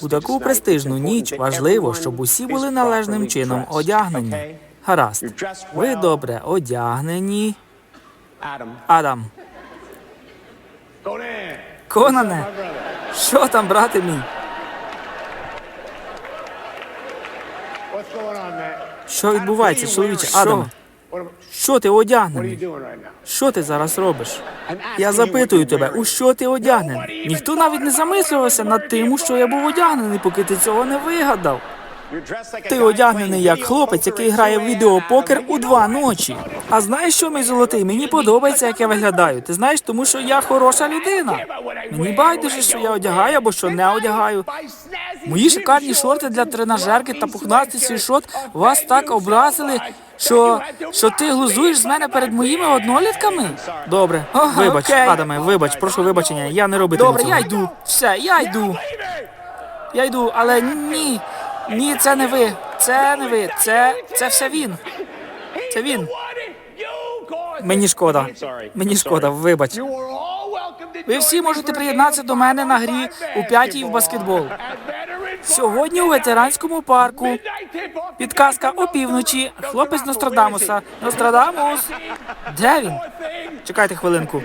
У таку престижну ніч важливо, щоб усі були належним чином одягнені. Гаразд. Ви добре одягнені. Адам. Конане. Що там, брате мій? Що відбувається, чоловіче? Адаме? Що ти одягнений? Що ти зараз робиш? Я запитую тебе, у що ти одягнений? Ніхто навіть не замислювався над тим, у що я був одягнений, поки ти цього не вигадав. Ти одягнений як хлопець, який грає в відеопокер у два ночі. А знаєш що, мій золотий? Мені подобається, як я виглядаю. Ти знаєш, тому що я хороша людина. Мені байдуже, що я одягаю або що не одягаю. Мої шикарні шорти для тренажерки та пухнастий світшот вас так образили, що, що ти глузуєш з мене перед моїми однолітками? Добре, вибач, Адаме, вибач, прошу вибачення, я не робитиму Добре, я йду. Все, я йду. Я йду, але ні. Ні, це не ви. Це не ви. Це, це все він. Це він. Мені шкода. Мені шкода, вибач. Ви всі можете приєднатися до мене на грі у п'ятій в баскетбол. Сьогодні у ветеранському парку. Підказка опівночі. Хлопець Нострадамуса. Нострадамус. Де він? Чекайте хвилинку.